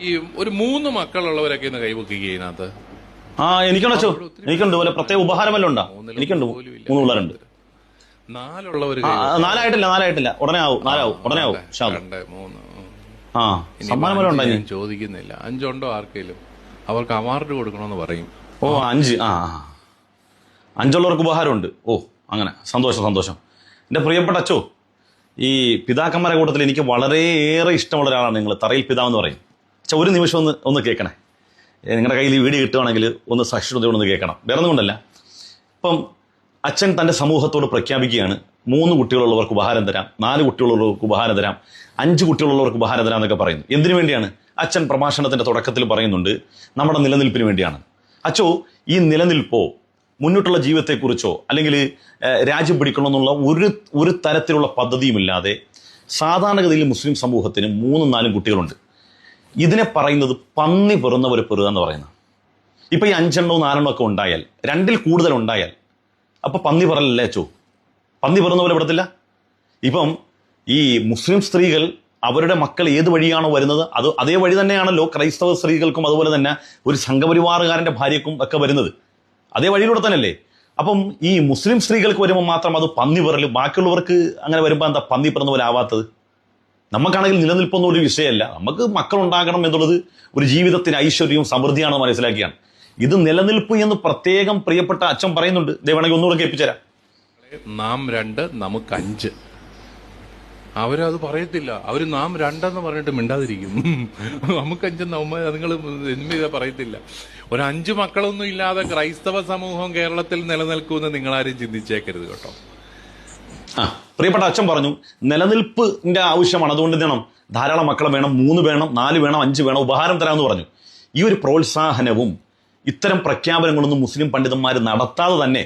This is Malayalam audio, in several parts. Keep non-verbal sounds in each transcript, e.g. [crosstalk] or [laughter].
ഈ ഒരു മൂന്ന് മക്കളുള്ളവരൊക്കെ ഇന്ന് കൈവക്കുക ഇതിനകത്ത്? ആ എനിക്കുണ്ട് അച്ഛോ. എനിക്കുണ്ട്. പോലെ പ്രത്യേക ഉപഹാരമല്ലോ ഉണ്ടോ? എനിക്കുണ്ട്. മൂന്ന് പിള്ളേരുണ്ട്. ആ, നാലായിട്ടില്ല നാലായിട്ടില്ല. ഉടനെ ആവും നാലാവും ഉടനെ ആവും. രണ്ട് മൂന്ന് ആ ഉണ്ടായി ഞാൻ ചോദിക്കുന്നില്ല. അഞ്ചുണ്ടോ ആർക്കെങ്കിലും? അവർക്ക് അവാർഡ് കൊടുക്കണമെന്ന് പറയും. ഓ അഞ്ച്. ആ. അഞ്ചുള്ളവർക്ക് ഉപഹാരമുണ്ട്. ഓ അങ്ങനെ. സന്തോഷം സന്തോഷം. എന്റെ പ്രിയപ്പെട്ട അച്ചോ ഈ പിതാക്കന്മാരെ കൂട്ടത്തിൽ എനിക്ക് വളരെയേറെ ഇഷ്ടമുള്ള ഒരാളാണ് നിങ്ങൾ തറയിൽ പിതാവെന്ന് പറയും. ഒരു നിമിഷം ഒന്ന് ഒന്ന് കേൾക്കണേ. നിങ്ങളുടെ കയ്യിൽ ഈ വീഡിയോ ഒന്ന് സഹിഷ്ണുതയോടൊന്ന് കേൾക്കണം. വേറെ ഒന്നുകൊണ്ടല്ല ഇപ്പം അച്ഛൻ തന്റെ സമൂഹത്തോട് പ്രഖ്യാപിക്കുകയാണ് മൂന്ന് കുട്ടികളുള്ളവർക്ക് ഉപഹാരം തരാം നാല് കുട്ടികളുള്ളവർക്ക് ഉപഹാരം തരാം അഞ്ച് കുട്ടികളുള്ളവർക്ക് ഉപഹാരം തരാം എന്നൊക്കെ പറയുന്നു. എന്തിനു വേണ്ടിയാണ്? അച്ഛൻ പ്രഭാഷണത്തിന്റെ തുടക്കത്തിൽ പറയുന്നുണ്ട് നമ്മുടെ നിലനിൽപ്പിന് വേണ്ടിയാണ്. അച്ചോ ഈ നിലനിൽപ്പോ മുന്നോട്ടുള്ള ജീവിതത്തെക്കുറിച്ചോ അല്ലെങ്കിൽ രാജ്യം പിടിക്കണമെന്നുള്ള ഒരു ഒരു തരത്തിലുള്ള പദ്ധതിയുമില്ലാതെ സാധാരണഗതിയിൽ മുസ്ലിം സമൂഹത്തിന് മൂന്നും നാലും കുട്ടികളുണ്ട്. ഇതിനെ പറയുന്നത് പന്നി പെറുന്നവർ പെറുക എന്ന് പറയുന്നത് ഇപ്പൊ ഈ അഞ്ചെണ്ണവും നാലെണ്ണവും ഒക്കെ ഉണ്ടായാൽ രണ്ടിൽ കൂടുതൽ ഉണ്ടായാൽ അപ്പൊ പന്നി പറലല്ലേ അച്ചോ? പന്നി പെറുന്ന പോലെ പെടത്തില്ല? ഇപ്പം ഈ മുസ്ലിം സ്ത്രീകൾ അവരുടെ മക്കൾ ഏത് വഴിയാണോ വരുന്നത്? അത് അതേ വഴി തന്നെയാണല്ലോ ക്രൈസ്തവ സ്ത്രീകൾക്കും അതുപോലെ തന്നെ ഒരു സംഘപരിവാറുകാരന്റെ ഭാര്യക്കും ഒക്കെ വരുന്നത്. അതേ വഴിയിലൂടെ തന്നെയല്ലേ? അപ്പം ഈ മുസ്ലിം സ്ത്രീകൾക്ക് വരുമ്പോൾ മാത്രം അത് പന്നി പെറൽ ബാക്കിയുള്ളവർക്ക് അങ്ങനെ വരുമ്പോൾ എന്താ പന്നി പിറന്ന പോലെ ആവാത്തത്? നമുക്കാണെങ്കിൽ നിലനിൽപ്പൊന്നും ഒരു വിഷയമല്ല. നമുക്ക് മക്കളുണ്ടാകണം എന്നുള്ളത് ഒരു ജീവിതത്തിന് ഐശ്വര്യവും സമൃദ്ധിയാണെന്ന് മനസ്സിലാക്കിയാണ്. ഇത് നിലനിൽപ്പ് എന്ന് പ്രത്യേകം പ്രിയപ്പെട്ട അച്ഛൻ പറയുന്നുണ്ട്. ദൈവണെങ്കിൽ ഒന്നുകൂടെ കേൾപ്പിച്ചുതരാം. നാം രണ്ട് നമുക്ക് അഞ്ച്. അവരത് പറയത്തില്ല. അവർ നാം രണ്ടെന്ന് പറഞ്ഞിട്ട് മിണ്ടാതിരിക്കും. നമുക്ക് അഞ്ചെന്ന് നിങ്ങൾ എന്ത് പറയത്തില്ല. ഒരു അഞ്ച് മക്കളൊന്നും ഇല്ലാതെ ക്രൈസ്തവ സമൂഹം കേരളത്തിൽ നിലനിൽക്കുമെന്ന് നിങ്ങളാരും ചിന്തിച്ചേക്കരുത് കേട്ടോ. ആ. പ്രിയപ്പെട്ട അച്ഛൻ പറഞ്ഞു നിലനിൽപ്പിന്റെ ആവശ്യമാണ്. അതുകൊണ്ട് എന്ത് ധാരാളം മക്കൾ വേണം മൂന്ന് വേണം നാല് വേണം അഞ്ച് വേണം ഉപഹാരം തരാമെന്ന് പറഞ്ഞു. ഈ ഒരു പ്രോത്സാഹനവും ഇത്തരം പ്രഖ്യാപനങ്ങളൊന്നും മുസ്ലിം പണ്ഡിതന്മാർ നടത്താതെ തന്നെ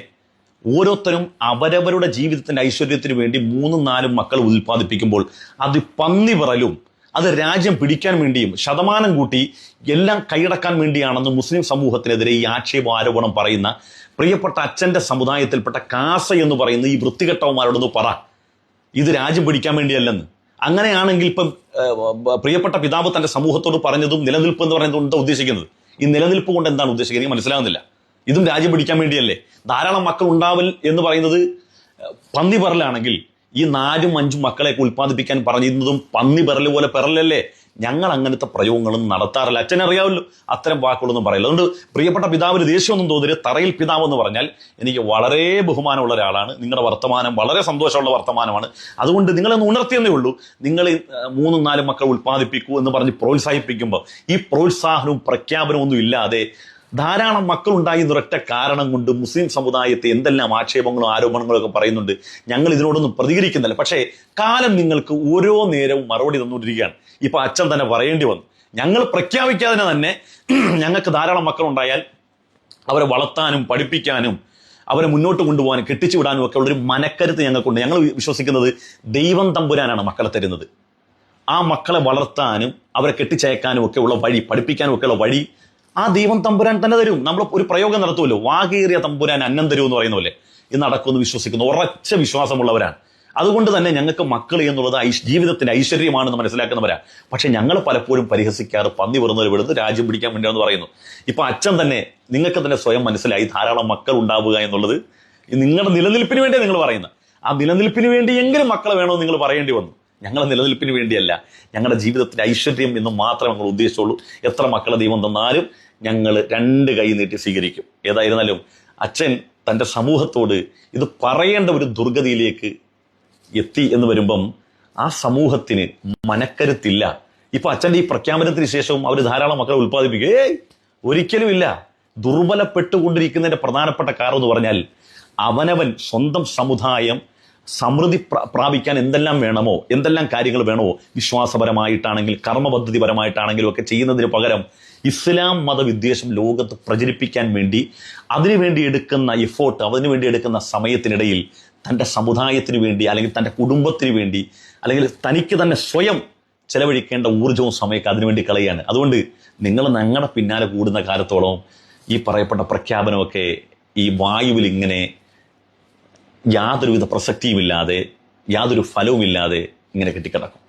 ഓരോരുത്തരും അവരവരുടെ ജീവിതത്തിന്റെ ഐശ്വര്യത്തിന് വേണ്ടി മൂന്നും നാലും മക്കൾ ഉത്പാദിപ്പിക്കുമ്പോൾ അത് പന്നി പറലും അത് രാജ്യം പിടിക്കാൻ വേണ്ടിയും ശതമാനം കൂട്ടി എല്ലാം കൈയടക്കാൻ വേണ്ടിയാണെന്ന് മുസ്ലിം സമൂഹത്തിനെതിരെ ഈ ആക്ഷേപ ആരോപണം പറയുന്ന പ്രിയപ്പെട്ട അച്ഛന്റെ സമുദായത്തിൽപ്പെട്ട കാസ എന്ന് പറയുന്ന ഈ വൃത്തികെട്ടവന്മാരോടൊന്ന് പറ. ഇത് രാജ്യം പിടിക്കാൻ വേണ്ടിയല്ലെന്ന്. അങ്ങനെയാണെങ്കിൽ ഇപ്പം പ്രിയപ്പെട്ട പിതാവ് തന്റെ സമൂഹത്തോട് പറഞ്ഞതും നിലനിൽപ്പ് എന്ന് പറയുന്നത് എന്താ ഉദ്ദേശിക്കുന്നത്. ഈ നിലനിൽപ്പ് കൊണ്ട് എന്താണ് ഉദ്ദേശിക്കുന്നത്? മനസ്സിലാകുന്നില്ല. ഇതും രാജ്യം പിടിക്കാൻ വേണ്ടിയല്ലേ? ധാരാളം മക്കൾ ഉണ്ടാവൽ എന്ന് പറയുന്നത് പന്നി പറലാണെങ്കിൽ ഈ നാലും അഞ്ചും മക്കളെയൊക്കെ ഉൽപ്പാദിപ്പിക്കാൻ പറഞ്ഞിരുന്നതും പന്നി പെറൽ പോലെ പെറലല്ലേ ഞങ്ങൾ അങ്ങനത്തെ പ്രയോഗങ്ങളും നടത്താറില്ല. അച്ഛനറിയാമല്ലോ അത്തരം വാക്കുകളൊന്നും പറയില്ല. അതുകൊണ്ട് പ്രിയപ്പെട്ട പിതാവിന് ദേഷ്യമൊന്നും തോന്നരുത്. തറയിൽ പിതാവ് എന്ന് പറഞ്ഞാൽ എനിക്ക് വളരെ ബഹുമാനമുള്ള ഒരാളാണ്. നിങ്ങളുടെ വർത്തമാനം വളരെ സന്തോഷമുള്ള വർത്തമാനമാണ്. അതുകൊണ്ട് നിങ്ങളൊന്ന് ഉണർത്തിയെന്നേ ഉള്ളൂ. നിങ്ങൾ മൂന്നും നാലും മക്കൾ ഉൽപ്പാദിപ്പിക്കൂ എന്ന് പറഞ്ഞ് പ്രോത്സാഹിപ്പിക്കുമ്പോൾ ഈ പ്രോത്സാഹനവും പ്രഖ്യാപനവും ഒന്നും ഇല്ലാതെ ധാരാളം മക്കളുണ്ടായി എന്നൊരൊറ്റ കാരണം കൊണ്ട് മുസ്ലിം സമുദായത്തെ എന്തെല്ലാം ആക്ഷേപങ്ങളും ആരോപണങ്ങളും ഒക്കെ പറയുന്നുണ്ട് ഞങ്ങൾ ഇതിനോടൊന്നും പ്രതികരിക്കുന്നില്ല. പക്ഷേ കാലം നിങ്ങൾക്ക് ഓരോ നേരവും മറുപടി തന്നുകൊണ്ടിരിക്കുകയാണ്. ഇപ്പൊ അച്ഛൻ തന്നെ പറയേണ്ടി വന്നു. ഞങ്ങൾ പ്രഖ്യാപിക്കാതെ തന്നെ [clears throat] ഞങ്ങൾക്ക് ധാരാളം മക്കളുണ്ടായാൽ അവരെ വളർത്താനും പഠിപ്പിക്കാനും അവരെ മുന്നോട്ട് കൊണ്ടുപോകാനും കെട്ടിച്ചു വിടാനും ഒക്കെ ഉള്ളൊരു മനക്കരുത്ത് ഞങ്ങൾക്കുണ്ട്. ഞങ്ങൾ വിശ്വസിക്കുന്നത് ദൈവം തമ്പുരാനാണ് മക്കളെ തരുന്നത്. ആ മക്കളെ വളർത്താനും അവരെ കെട്ടിച്ചയക്കാനും ഒക്കെ ഉള്ള വഴി പഠിപ്പിക്കാനും ഒക്കെ ഉള്ള വഴി ആ ദൈവം തമ്പുരാൻ തന്നെ തരും. നമ്മൾ ഒരു പ്രയോഗം നടത്തുമല്ലോ. വാകേറിയ തമ്പുരാൻ അന്നം തരും എന്ന് പറയുന്ന പോലെ. ഇത് നടക്കുമെന്ന് വിശ്വസിക്കുന്നു. ഉറച്ച വിശ്വാസമുള്ളവരാണ്. അതുകൊണ്ട് തന്നെ ഞങ്ങൾക്ക് മക്കൾ എന്നുള്ളത് ജീവിതത്തിന്റെ ഐശ്വര്യമാണെന്ന് മനസ്സിലാക്കുന്നവരാ. പക്ഷെ ഞങ്ങൾ പലപ്പോഴും പരിഹസിക്കാറ് പന്നി വെറുന്നവർ വിടുന്നു രാജ്യം പിടിക്കാൻ വേണ്ടിയാണെന്ന് പറയുന്നു. ഇപ്പൊ അച്ഛൻ തന്നെ നിങ്ങൾക്ക് തന്നെ സ്വയം മനസ്സിലായി ധാരാളം മക്കൾ ഉണ്ടാവുക എന്നുള്ളത് നിങ്ങളുടെ നിലനിൽപ്പിന് വേണ്ടിയാണ് നിങ്ങൾ പറയുന്നത്. ആ നിലനിൽപ്പിന് വേണ്ടിയെങ്കിലും മക്കളെ വേണമെന്ന് നിങ്ങൾ പറയേണ്ടി വന്നു. ഞങ്ങളുടെ നിലനിൽപ്പിന് വേണ്ടിയല്ല. ഞങ്ങളുടെ ജീവിതത്തിന്റെ ഐശ്വര്യം എന്ന് മാത്രമേ ഞങ്ങൾ ഉദ്ദേശിച്ചുള്ളൂ. എത്ര മക്കളെ ദൈവം തന്നാലും ഞങ്ങൾ രണ്ട് കൈ നീട്ടി സ്വീകരിക്കും. ഏതായിരുന്നാലും അച്ഛൻ തന്റെ സമൂഹത്തോട് ഇത് പറയേണ്ട ഒരു ദുർഗതിയിലേക്ക് എത്തി എന്ന് വരുമ്പം ആ സമൂഹത്തിന് മനക്കരുത്തില്ല. ഇപ്പൊ അച്ഛന്റെ ഈ പ്രഖ്യാപനത്തിന് ശേഷവും അവർ ധാരാളം മക്കളെ ഉൽപ്പാദിപ്പിക്കും. ഏയ് ഒരിക്കലും ഇല്ല. ദുർബലപ്പെട്ടുകൊണ്ടിരിക്കുന്നതിന്റെ പ്രധാനപ്പെട്ട കാരണം എന്ന് പറഞ്ഞാൽ അവനവൻ സ്വന്തം സമുദായം സമൃദ്ധി പ്ര- പ്രാപിക്കാൻ എന്തെല്ലാം വേണമോ എന്തെല്ലാം കാര്യങ്ങൾ വേണമോ വിശ്വാസപരമായിട്ടാണെങ്കിൽ കർമ്മപദ്ധതിപരമായിട്ടാണെങ്കിലും ഒക്കെ ചെയ്യുന്നതിന് പകരം ഇസ്ലാം മതവിദ്വേഷം ലോകത്ത് പ്രചരിപ്പിക്കാൻ വേണ്ടി അതിനുവേണ്ടി എടുക്കുന്ന എഫോർട്ട് അതിനുവേണ്ടി എടുക്കുന്ന സമയത്തിനിടയിൽ തന്റെ സമുദായത്തിന് വേണ്ടി അല്ലെങ്കിൽ തന്റെ കുടുംബത്തിന് വേണ്ടി അല്ലെങ്കിൽ തനിക്ക് തന്നെ സ്വയം ചെലവഴിക്കേണ്ട ഊർജവും സമയമൊക്കെ അതിനുവേണ്ടി കളയാണ് അതുകൊണ്ട് നിങ്ങൾ ഞങ്ങളുടെ പിന്നാലെ കൂടുന്ന കാലത്തോളം ഈ പറയപ്പെട്ട പ്രഖ്യാപനമൊക്കെ ഈ വായുവിൽ ഇങ്ങനെ യാതൊരുവിധ പ്രസക്തിയുമില്ലാതെ യാതൊരു ഫലവുമില്ലാതെ ഇങ്ങനെ കെട്ടിക്കിടക്കും.